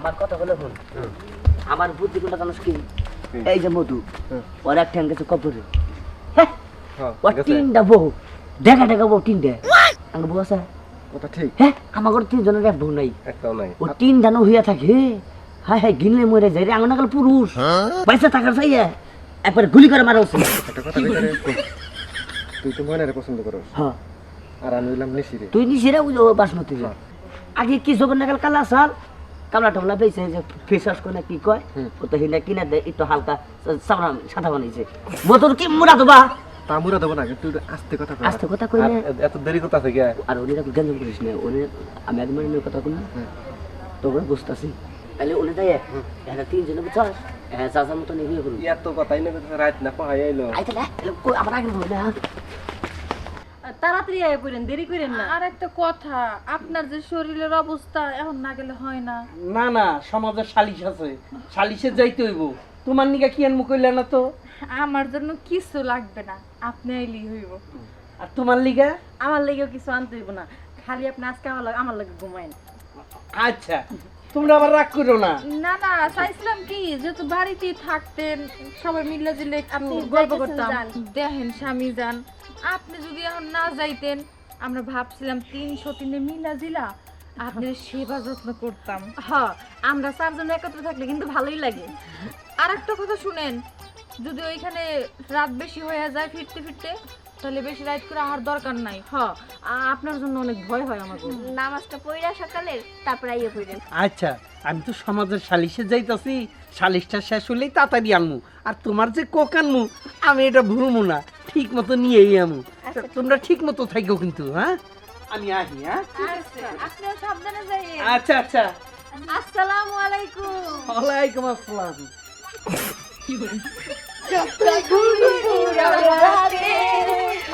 আমার কথা বলে শুন আমার বুদ্ধি কোনটা জানিস কি? এই যে মধু ওর এক ঠ্যাং গেছে কবরে হ্যাঁ। হ্যাঁ, ওর তিনটা বউ। দেখা দেখা বউ তিনটা। বউ আছে। ওটা ঠিক। হ্যাঁ আমার ঘরে তিনজনের এক বউ নাই। একটাও নাই। ও তিন জানো হইয়া থাকে হ্যাঁ হ্যাঁ গিনলে মরে যায় রে আঙনাকাল পুরুষ। পয়সা থাকার চাইয়া একবার গুলি করে মারা উচিত কথা তুই তো ময়নারে পছন্দ করস। হ্যাঁ। আর আমি হইলাম নিশিরে। তুই নিছিরে ও বাসমতি। হ্যাঁ। আগে কি জগন নাগাল কালা সাল? কামলা টামলা পেয়েছে যে ফেস ওয়াশ করে না কি কয়। ও তো হিনা কিনে দেয় একটু হালকা সাবরা সাদা বানাইছে। বোতল কি মুড়া দেবা তা মুরা দেবো না একটু আস্তে কথা কই আস্তে কথা আর এত দেরি কথা গিয়া আর? উনি তো গেঞ্জাম করিস না উনি আমি একবার নিয়ে কথা কই। তোকে বুঝতেছি। তাহলে উনি তাই একটা তিনজনে বুঝছস হ্যাঁ চাচার মতো নিয়ে বিয়ে করবি এত কথাই না রাত না পাহাই আইলো। আইতে না কই আমার আগে বল তাড়াতাড়ি আয় পড়েন দেরি করেন না। আর একটা কথা আপনার যে শরীরের অবস্থা এখন না গেলে হয় না। না না সমাজের সালিশ আছে। সালিশে যাইতে হইব। তোমার নিকা কি আনমু কইলে না তো? আমার জন্য কিছু লাগবে না আপনি আইলেই হইব। আর তোমার লিগা? আমার লেগেও কিছু আনতে হইব না। খালি আপনি আজকে আমার লাগে আমার লাগে ঘুমাইন আচ্ছা তোমরা আবার রাগ করো না। না না চাইছিলাম কি যেহেতু বাড়িতেই থাকতেন সবাই মিলে জিলে আপনি গল্প করতাম। দেখেন স্বামী যান। আপনি যদি এখন না যাইতেন আমরা ভাবছিলাম তিনশো তিনে মিলা জিলা। আপনার সেবা যত্ন করতাম। হ আমরা চারজন একত্রে থাকলে কিন্তু ভালোই লাগে। আর একটা কথা শুনেন যদি ওইখানে রাত বেশি হয়ে যায় ফিরতে ফিরতে তাহলে বেশি রাইড করে আহার দরকার নাই। হ আপনার জন্য অনেক ভয় হয় আমার নামাজটা পড়া সকালে তারপর আইয়া পড়েন আচ্ছা আমি তো সমাজের সালিশে যাইতাছি সালিশটা শেষ হলেই তাড়াতাড়ি আনমু। আর তোমার যে কোক আনমু আমি এটা ভুলমু না ঠিক মতো নিয়েই আমু। তোমরা ঠিক মতো থাকো কিন্তু হ্যাঁ? আমি আহি হ্যাঁ? আপনিও সাবধানে যাই আচ্ছা আচ্ছা। আসসালামু আলাইকুম। ওয়ালাইকুম আসসালাম।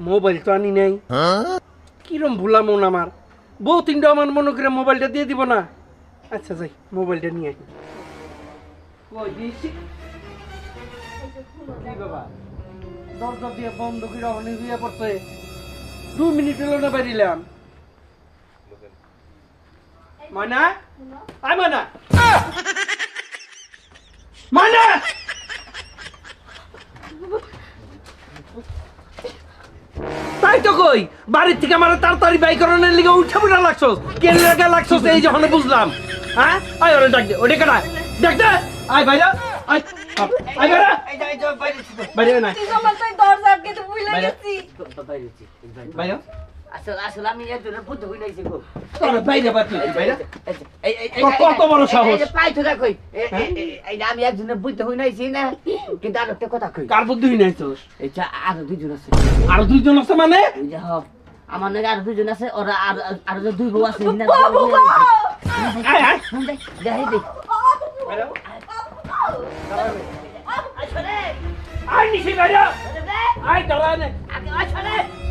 মোবাইল তো আনি নাই। কিরম ভুলা মন আমার। বউ তিনটা আমার মনে করে মোবাইলটা দিয়ে দিব না। আচ্ছা যাই, মোবাইলটা নিয়ে আসি কই দিয়েছি কি বাবা দরজা দিয়ে বন্ধ করে অনেক হইয়া পড়ছে দু মিনিট হলো না বেরিলাম। ময়না আয় ময়না আহ! তাই তো কই? বাড়ির থেকে আমার তাড়াতাড়ি বাই করানোর লিগে উঠে পড়া লাগছস। কেন লাগা লাগছস? এই যখন বুঝলাম। হ্যাঁ? আয় ওরে ডাক দে ওটা কাটা। ডাক দে। আয় বাইরা। আয়। আয় বাইরা। বাইরে না। দরজা আটকে তো ভুলে বাইরে। বাইরে। আসলে আসলে আমি একজনের বুদ্ধি হই নাইছি গো। তোর বাইরে বাদ তুই বাইরে। কত- বড় সাহস? পাই এই আমি একজনের বুদ্ধি হই নাইছি না কিন্তু আর একটা কথা কই। কার বুদ্ধি হই নাইছস এটা আরও দুইজন আছে। আর দুইজন আছে মানে? আমার নাকি আরও দুইজন আছে ওরা আর আরও দুই বউ আছে না আয় আয়। দেখাই দে বাইরে আয়। নিশি বাইরে। আয় দাঁড়া নে। আয়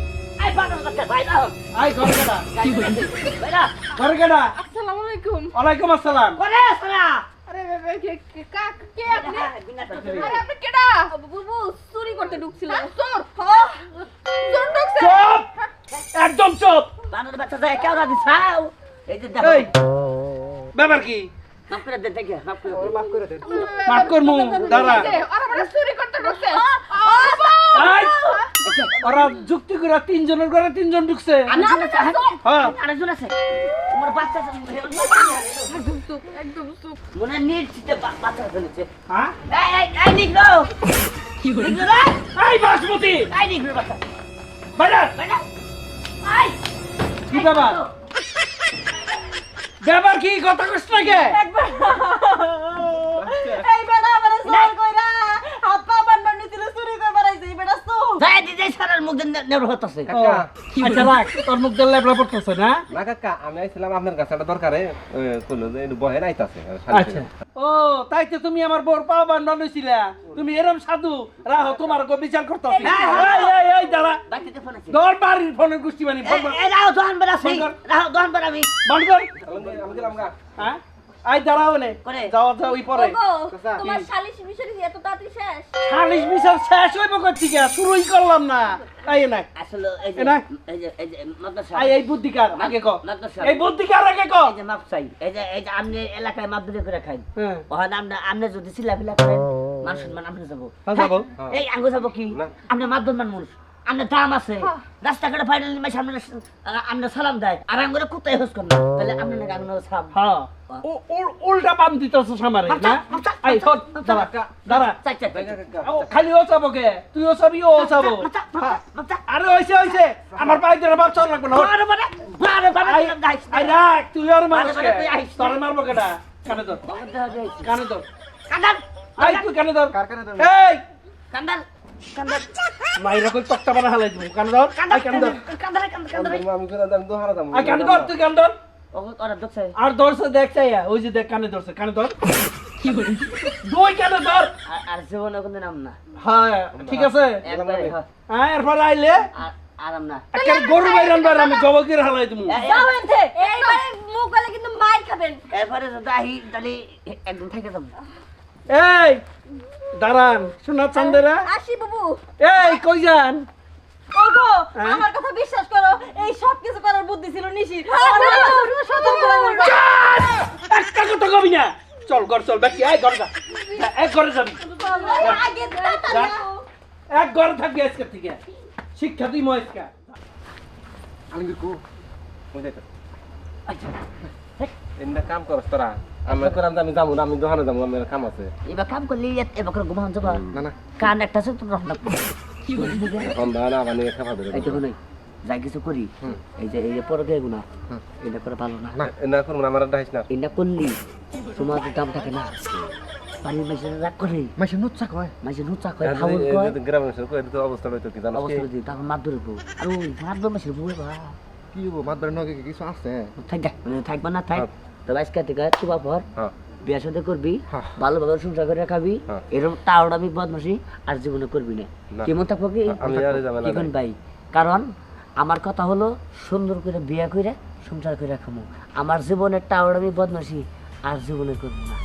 ওয়ালাইকুম আসসালাম আরে কে কে- কাক কে আপনি আরে আপনি কেডা বুবু চুরি করতে ঢুকছিল চোর চোর ঢুকছে চুপ একদম চুপ বানর বাচ্চা যায় কেউ রাজি ছাও এই যে দেখো ব্যাপার কি মাফ করে দে দেখে মাফ করে। মাফ করে দে মাফ করমু দাঁড়া এই, মানে চুরি করতে ঢুকছে আয়! ওরা যুক্তি করে তিনজনের ঘরে তিনজন ঢুকছে। আরেকজন আছে, বাচ্চা একদম মনে বাচ্চা হ্যাঁ? এই এই বাসমতি! এই বাচ্চা। আই কি ব্যাপার? ব্যাপার কি? কথা কষ্ট লাগে এই বেড়া আমারে চোর কইরা হাত পা বান বান নিছিল চুরি করে বেড়াইছে এই বেড়া চোর যাই দিতে সারার মুখ দেন নেবর হতাছে ও, আচ্ছা রাখ তোর মুখ দিয়ে লেবলা পড়তেছে না? না কাকা আমি আইছিলাম আপনার কাছে একটা দরকারে কইলো যে বহে নাইতাছে আচ্ছা। ও তাই তো তুমি আমার বড় পাওয়া বান্ধব হইছিলা। তুমি এরম সাধু রাহো তোমার গো বিচার করতেছি। এই এই এই দাঁড়া। ফোন আছে। তোর বাড়ির ফোনের গোষ্ঠী বানি ফোন কর। এই রাও দোকান বেড়া ফোন কর। দোকান বেড়া আমি বন্ধ কর। আমি গেলাম গা। হ্যাঁ? আই দাঁড়াও নে। করে। যাওয়া যাও ওই পরে। তোমার শালিশ এত তাড়াতাড়ি শেষ? বিচার শেষ হইব করছি কে শুরুই করলাম না। এই না। আসলে এই যে না। এই যে এই যে মাদ্রাসা। আই এই বুদ্ধিকার আগে ক। মাদ্রাসা। এই বুদ্ধিকার আগে ক? এই যে মাপ চাই এই যে এই যে আপনি এলাকায় মাপ দিলে করে খাই। হ্যাঁ। ওখানে আপনি আপনি যদি চিল্লাফিল্লা করেন মান সম্মান আপনি যাব। হ্যাঁ, যাব। হ্যাঁ? এই আঙ্গু যাব কি। আপনি মাধ্যম মানুষ। আপনার দাম আছে। রাস্তাঘাটে ফাইনালি মাসে আপনার আপনার সালাম দেয়। আর আঙ্গুরে কুত্তাই হোস করেন তাহলে আপনি নাকি আঙ্গুর সালাম। হ্যাঁ। ও উল- উল্টা পাম দিতেছ সামারে না? আই হট দাঁড়া দাঁড়া। চাই চাই চাই ও, খালি ও চাবো কে? তুইও চাবি ও চাবো। হ্যাঁ। আরে হইছে হইছে। আমার পাই ধরে বাপ চল লাগবে না। মারে মারে মারে মারে আই রাখ তুই আর আরে, তুই আইস। তোরে মারবো কেডা? কানে ধর। কানে ধর কান্দান আই তুই কানে ধর। কারখানা দাও এই! কান্দান কান্দান মাইরা কই তক্তা বানা হালাই দিব। কানে ধর। আই কানে ধর। কান্দান আমি করে দাম দোহারা দাম। আই কানে ধর তুই কানে ধর। দেখছে আর ধরছে দেখ চাইয়া ওই যে দেখ কানে ধরছে কানে ধর। দুই কানে ধর। আর আর জীবনে কোনো নাম না। হ্যাঁ ঠিক আছে। হ্যাঁ। এরপর আইলে? আরাম না। একের গরু বাইরান বার আমি জবকের হালাই দিব যাও এনতে। এইবারে মুখ গলে কিন্তু মাইর খাবেন। এরপরে যদি আহি তাহলে একদম থেকে যাব। এই দাঁড়ান শোনা চান্দেরা। আসি বাবু। এই কই যান? ওগো হ্যাঁ? আমার কথা বিশ্বাস করো এই সব কিছু করার বুদ্ধি ছিল নিশি। একটা কথা কবি না। চল ঘর চল বাকি এই ঘর যা। যা, এক ঘরে যাবি। আগে এক ঘরে থাকবি আজকে থেকে। শিক্ষা তুই মহেশকা আমি কো। আচ্ছা কাম করছ তোরা। আমি করাম আমি যাব না আমি দোকানে যাব আমার কাম আছে। এবার কাম করলি এবার করে ঘুমান যাবা না না। কান একটা আছে তো রহনা এখন দা না মানে খাবার দেবে এইটুকু নই যাই কিছু করি এই যে এই পরে এটা করে ভালো না। না এন্ডা করব না আমার ডাইস না। এটা করলি সমাজের দাম থাকে না। বাড়ির মাসে রাগ করে। মাসে নুচ্ছা কয়। মাসে নুচা করে খাওয়ার কয়। গ্রামের সঙ্গে কয় দিতে অবস্থা হইতো কি জানো অবস্থা দিই তখন মার আর ওই মার ধর মাসের বউয়ে বা কি হব মাদবার নগে কিছু আছে? থাকবা না থাক। তবে আজকে থেকে বাপর বিয়ে সাথে করবি হ্যাঁ। ভালোভাবে সংসার করে খাবি হ্যাঁ। এরকম তাওড়াবি বদমাসি আর জীবনে করবি না। কেমন থাকব কি? আমি কিখন ভাই কারণ আমার কথা হলো সুন্দর করে বিয়া করে সংসার করে খামো। আমার জীবনের টাওড়াবি বদমাসি আর জীবনে করব না।